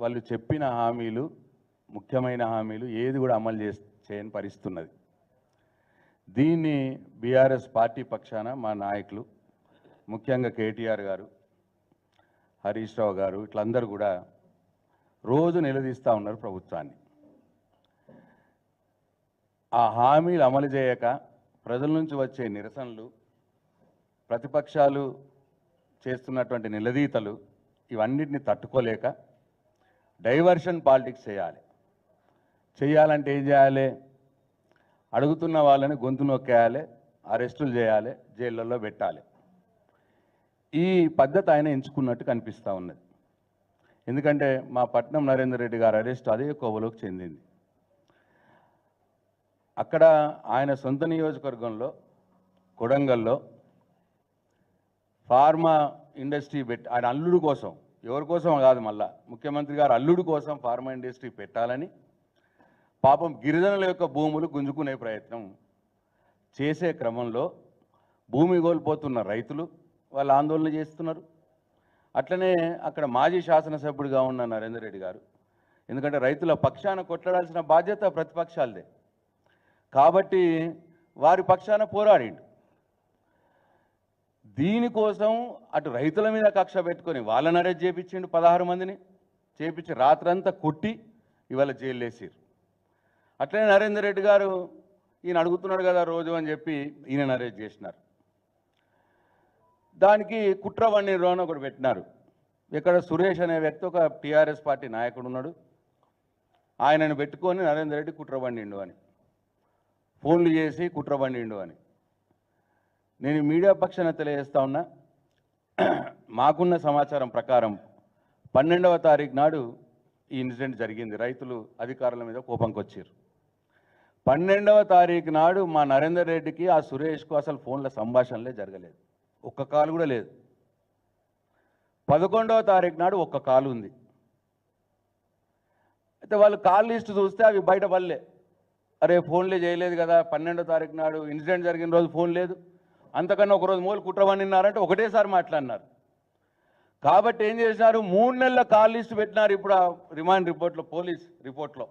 వాళ్ళు చెప్పిన హామీలు ముఖ్యమైన హామీలు ఏది కూడా అమలు చే చేయని పరిస్థితున్నది. దీన్ని బీఆర్ఎస్ పార్టీ పక్షాన మా నాయకులు ముఖ్యంగా కేటీఆర్ గారు హరీష్ రావు గారు ఇట్లందరూ కూడా రోజు నిలదీస్తూ ఉన్నారు ప్రభుత్వాన్ని. ఆ హామీలు అమలు చేయక ప్రజల నుంచి వచ్చే నిరసనలు ప్రతిపక్షాలు చేస్తున్నటువంటి నిలదీతలు ఇవన్నిటిని తట్టుకోలేక డైవర్షన్ పాలిటిక్స్ చేయాలి. చేయాలంటే ఏం చేయాలి? అడుగుతున్న వాళ్ళని గొంతు నొక్కేయాలి అరెస్టులు చేయాలి జైళ్ళల్లో పెట్టాలి. ఈ పద్ధతి ఆయన ఎంచుకున్నట్టు కనిపిస్తూ ఉన్నది. ఎందుకంటే మా పట్నం నరేందర్ రెడ్డి గారు అరెస్ట్ అదే కోవలోకి చెందింది. అక్కడ ఆయన సొంత నియోజకవర్గంలో కొడంగల్లో ఫార్మా ఇండస్ట్రీ పెట్టి ఆయన అల్లుడు కోసం ఎవరి కోసం కాదు మళ్ళా. ముఖ్యమంత్రి గారు అల్లుడు కోసం ఫార్మా ఇండస్ట్రీ పెట్టాలని పాపం గిరిజనుల యొక్క భూములు గుంజుకునే ప్రయత్నం చేసే క్రమంలో భూమి కోల్పోతున్న రైతులు వాళ్ళు ఆందోళన చేస్తున్నారు. అట్లనే అక్కడ మాజీ శాసనసభ్యుడిగా ఉన్న నరేందర్ రెడ్డి గారు ఎందుకంటే రైతుల పక్షాన కొట్లాడాల్సిన బాధ్యత ప్రతిపక్షాలదే. కాబట్టి వారి పక్షాన పోరాడిండు. దీనికోసం అటు రైతుల మీద కక్ష పెట్టుకొని వాళ్ళని అరెస్ట్ చేపించిండు పదహారు మందిని. చేపించి రాత్రంతా కొట్టి ఇవాళ జైలు వేసారు అట్లనే నరేందర్ రెడ్డి గారు ఈయన అడుగుతున్నాడు కదా రోజు అని చెప్పి ఈయన అరెస్ట్ చేసినారు. దానికి కుట్రవన్నీ అని ఒకటి పెట్టినారు. ఇక్కడ సురేష్ అనే వ్యక్తి ఒక టీఆర్ఎస్ పార్టీ నాయకుడు ఉన్నాడు. ఆయనను పెట్టుకొని నరేందర్ రెడ్డి కుట్ర పండిండు అని. ఫోన్లు చేసి కుట్ర పండిండు అని. నేను మీడియా పక్షాన తెలియజేస్తా ఉన్నా మాకున్న సమాచారం ప్రకారం పన్నెండవ తారీఖు నాడు ఈ ఇన్సిడెంట్ జరిగింది. రైతులు అధికారుల మీద కోపంకి వచ్చారు పన్నెండవ తారీఖు నాడు మా నరేందర్ రెడ్డికి ఆ సురేష్కు అసలు ఫోన్ల సంభాషణలే జరగలేదు. ఒక్క కాలు కూడా లేదు. పదకొండవ తారీఖు నాడు ఒక్క కాలు ఉంది. అయితే వాళ్ళు కాల్ లిస్ట్ చూస్తే అవి బయట పడలే. అరే ఫోన్లే చేయలేదు కదా పన్నెండో తారీఖు నాడు ఇన్సిడెంట్ జరిగిన రోజు ఫోన్ లేదు. అంతకన్నా ఒక రోజు మూలు కుట్రవనిన్నారంటే ఒకటేసారి మాట్లాడినారు. కాబట్టి ఏం చేసినారు? మూడు నెలల కాల్ లిస్ట్ పెట్టినారు ఇప్పుడు ఆ రిమాండ్ రిపోర్ట్లో పోలీస్ రిపోర్ట్లో.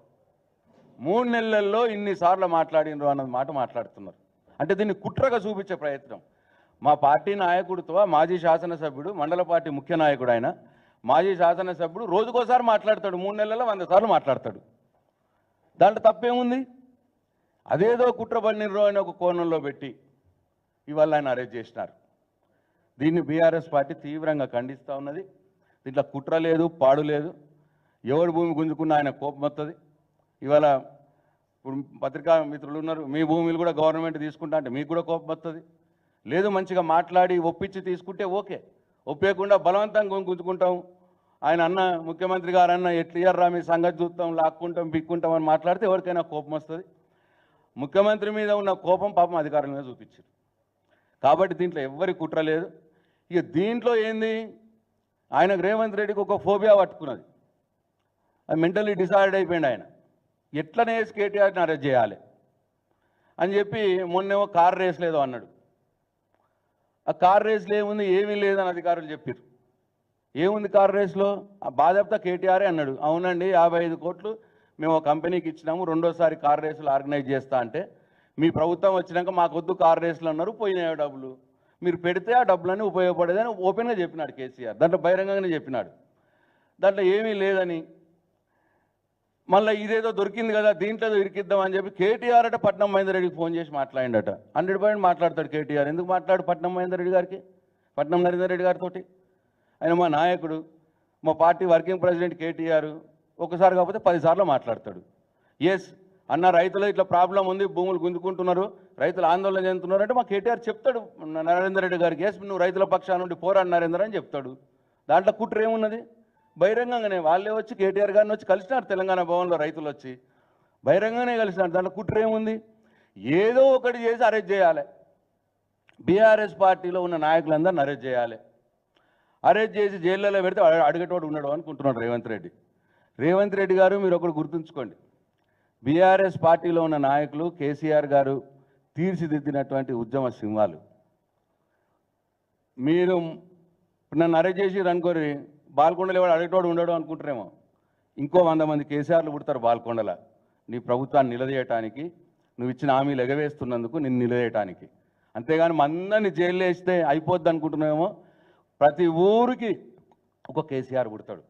మూడు నెలల్లో ఇన్నిసార్లు మాట్లాడినరు అన్నది మాట మాట్లాడుతున్నారు. అంటే దీన్ని కుట్రగా చూపించే ప్రయత్నం. మా పార్టీ నాయకుడితో మాజీ శాసనసభ్యుడు మండల పార్టీ ముఖ్య నాయకుడు ఆయన మాజీ శాసనసభ్యుడు రోజుకోసారి మాట్లాడతాడు. మూడు నెలల్లో వంద సార్లు మాట్లాడతాడు. దాంట్లో తప్పేముంది? అదేదో కుట్ర పడినరు అని ఒక కోణంలో పెట్టి ఇవాళ ఆయన అరెస్ట్ చేసినారు. దీన్ని బీఆర్ఎస్ పార్టీ తీవ్రంగా ఖండిస్తూ ఉన్నది. దీంట్లో కుట్ర లేదు పాడు లేదు. ఎవడు భూమి గుంజుకున్న ఆయన కోపం వస్తుంది ఇవాళ ఇప్పుడు పత్రికా మిత్రులు ఉన్నారు మీ భూములు కూడా గవర్నమెంట్ తీసుకుంటా అంటే మీకు కూడా కోపం వస్తుంది లేదు మంచిగా మాట్లాడి ఒప్పించి తీసుకుంటే ఓకే. ఒప్పేయకుండా బలవంతంగా గుంజుకుంటాం. ఆయన అన్న ముఖ్యమంత్రి గారు అన్న ఎట్లియర్రా మీ సంగతి చూస్తాం లాక్కుంటాం బిక్కుంటాం అని మాట్లాడితే ఎవరికైనా కోపం వస్తుంది. ముఖ్యమంత్రి మీద ఉన్న కోపం పాపం అధికారుల మీద చూపించారు. కాబట్టి దీంట్లో ఎవ్వరి కుట్ర లేదు. ఇక దీంట్లో ఏంది? ఆయనకు రేవంత్ రెడ్డికి ఒక ఫోబియా పట్టుకున్నది. అది మెంటలీ డిసైడ్ అయిపోయింది ఆయన. ఎట్లనే కేటీఆర్ని అరెస్ట్ చేయాలి అని చెప్పి మొన్నేమో కార్ రేస్ లేదో అన్నాడు. ఆ కార్ రేస్లో ఏముంది ఏమీ లేదని అధికారులు చెప్పారు ఏముంది కార్ రేస్లో? ఆ బాధ్యత కేటీఆరే అన్నాడు. అవునండి యాభై ఐదు కోట్లు మేము కంపెనీకి ఇచ్చినాము రెండోసారి కార్ రేసులు ఆర్గనైజ్ చేస్తా అంటే మీ ప్రభుత్వం వచ్చినాక మాకొద్దు కార్ రేసులు అన్నారు పోయినాయి డబ్బులు. మీరు పెడితే ఆ డబ్బులన్నీ ఉపయోగపడేదని ఓపెన్గా చెప్పినాడు కేసీఆర్. దాంట్లో బహిరంగంగానే చెప్పినాడు. దాంట్లో ఏమీ లేదని. మళ్ళీ ఇదేదో దొరికింది కదా దీంట్లో ఏదో ఇరికిద్దాం అని చెప్పి కేటీఆర్ అట పట్నం మహేందర్ రెడ్డికి ఫోన్ చేసి మాట్లాడిండట. హండ్రెడ్ పర్సెంట్ మాట్లాడతాడు కేటీఆర్. ఎందుకు మాట్లాడు పట్నం మహేందర్ రెడ్డి గారికి? పట్నం నరేందర్ రెడ్డి గారితో ఆయన మా నాయకుడు మా పార్టీ వర్కింగ్ ప్రెసిడెంట్ కేటీఆర్. ఒకసారి కాకపోతే పదిసార్లు మాట్లాడతాడు. ఎస్ అన్న రైతులు ఇట్లా ప్రాబ్లం ఉంది భూములు గుంజుకుంటున్నారు రైతులు ఆందోళన చెందుతున్నారు అంటే మా కేటీఆర్ చెప్తాడు. నరేందర్ రెడ్డి గారికి ఎస్ నువ్వు రైతుల పక్షాన నుండి పోరాడు నరేందర్ అని చెప్తాడు. దాంట్లో కుట్ర ఏమున్నది? బహిరంగంగానే వాళ్ళే వచ్చి కేటీఆర్ గారిని వచ్చి కలిసినారు తెలంగాణ భవన్లో రైతులు వచ్చి. బహిరంగంగానే కలిసినారు. దాంట్లో కుట్ర ఏముంది? ఏదో ఒకటి చేసి అరెస్ట్ చేయాలి. బీఆర్ఎస్ పార్టీలో ఉన్న నాయకులందరిని అరెస్ట్ చేయాలి. అరెస్ట్ చేసి జైల్లో పెడితే అడిగేటోడు ఉన్నాడు అనుకుంటున్నాడు రేవంత్ రెడ్డి. రేవంత్ రెడ్డి గారు మీరు ఒకటి గుర్తుంచుకోండి. బీఆర్ఎస్ పార్టీలో ఉన్న నాయకులు కేసీఆర్ గారు తీర్చిదిద్దినటువంటి ఉద్యమ సింహాలు. మీరు ఇప్పుడు నన్ను అరెస్ట్ చేసి అనుకోరి బాల్కొండలో ఎవడు అడగటోడు ఉండడు అనుకుంటారేమో ఇంకో వంద మంది కేసీఆర్లు పుడతారు బాల్కొండల. నీ ప్రభుత్వాన్ని నిలదీయటానికి నువ్వు ఇచ్చిన హామీలు ఎగవేస్తున్నందుకు నిన్ను నిలదీయటానికి. అంతేగాని మందరిని జైలు వేస్తే అయిపోద్ది అనుకుంటున్నామేమో ప్రతి ఊరికి ఒక కేసీఆర్ పుడతాడు.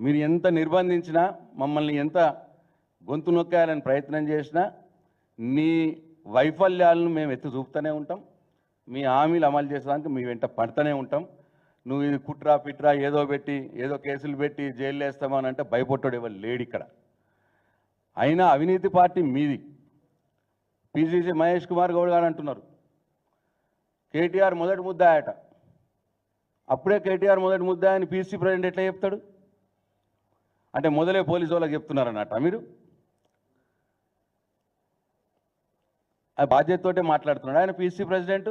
మీరు ఎంత నిర్బంధించినా మమ్మల్ని ఎంత గొంతు నొక్కేయాలని ప్రయత్నం చేసినా మీ వైఫల్యాలను మేము ఎత్తి చూపుతూనే ఉంటాం. మీ హామీలు అమలు చేసేదానికి మీ వెంట పడుతూనే ఉంటాం. నువ్వు ఇది కుట్రా పిట్రా ఏదో పెట్టి ఏదో కేసులు పెట్టి జైలు వేస్తామని అంటే భయపడ్డాడు ఎవరు లేడు ఇక్కడ. అయినా అవినీతి పార్టీ మీది. పిసిసి మహేష్ కుమార్ గౌడ్ గారు అంటున్నారు. కేటీఆర్ మొదటి ముద్ద ఆయట అప్పుడే కేటీఆర్ మొదటి ముద్ద అని పీసీ ప్రెసిడెంట్ ఎట్లా చెప్తాడు? అంటే మొదలే పోలీసు వాళ్ళకి చెప్తున్నారన్నట్ట మీరు. బాధ్యతతోటే మాట్లాడుతున్నాడు. ఆయన పీసీ ప్రెసిడెంట్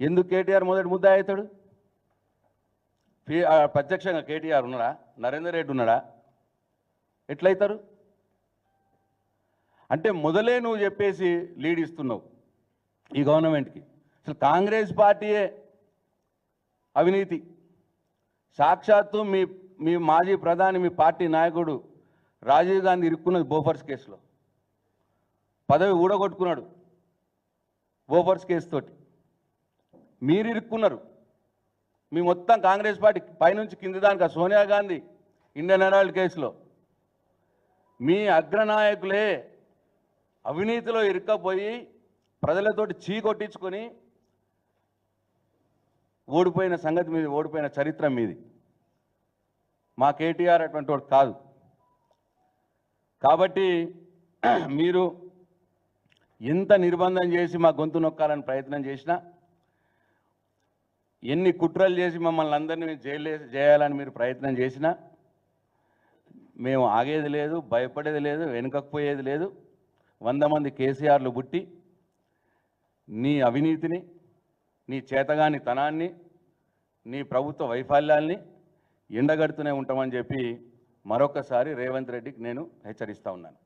ఎందుకు కేటీఆర్ మొదటి ముద్ద అవుతాడు పి- ప్రత్యక్షంగా కేటీఆర్ ఉన్నాడా? నరేందర్ రెడ్డి ఉన్నాడా? ఎట్లయితారు? అంటే మొదలే నువ్వు చెప్పేసి లీడ్ ఇస్తున్నావు ఈ గవర్నమెంట్కి. అసలు కాంగ్రెస్ పార్టీయే అవినీతి. సాక్షాత్తు మీ మీ మాజీ ప్రధాని మీ పార్టీ నాయకుడు రాజీవ్ గాంధీ ఇరుక్కున్నది బోఫర్స్ కేసులో. పదవి ఊడగొట్టుకున్నాడు. బోఫర్స్ కేసు తోటి. మీరు ఇరుక్కున్నారు. మీ మొత్తం కాంగ్రెస్ పార్టీ పైనుంచి కింది దాకా సోనియా గాంధీ ఇండియన్ హెరాల్డ్ కేసులో. మీ అగ్రనాయకులే అవినీతిలో ఇరుక్కపోయి ప్రజలతోటి చీ కొట్టించుకొని ఓడిపోయిన సంగతి మీది ఓడిపోయిన చరిత్ర మీది. మా కేటీఆర్ అటువంటి వాడు కాదు. కాబట్టి మీరు ఎంత నిర్బంధం చేసి మా గొంతు నొక్కాలని ప్రయత్నం చేసినా ఎన్ని కుట్రలు చేసి మమ్మల్ని అందరినీ జైలు చేయాలని మీరు ప్రయత్నం చేసినా మేము ఆగేది లేదు భయపడేది లేదు వెనుకపోయేది లేదు. వంద మంది కేసీఆర్లు పుట్టి నీ అవినీతిని నీ చేతగాని తనాన్ని నీ ప్రభుత్వ వైఫల్యాల్ని ఎండగడుతూనే ఉంటామని చెప్పి మరొకసారి రేవంత్ రెడ్డికి నేను హెచ్చరిస్తా ఉన్నాను.